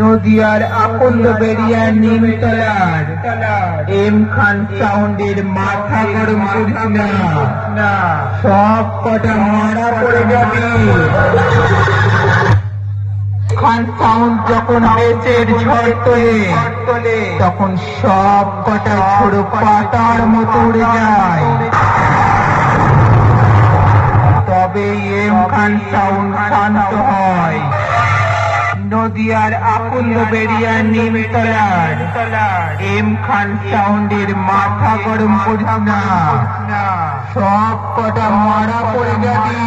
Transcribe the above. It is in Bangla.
নদিয়ার আকন্দ বেরিয়া নিমতলার। এম খান সাউন্ডের মাথা গরম করিস না। সব কটা মারা পড়ে যাবে। খান সাউন্ড যখন বেচের ঝড় তোলে, তখন সব কটা ছোড়ো পাতার মতো উড়ে যায়। তবে এম খান সাউন্ড শান্ত হয়। নদিয়ার আকন্দ বেরিয়া নিমতলার এম খান সাউন্ডের মাথা গরম করিস না। সব কটা মারা পড়ে যাবি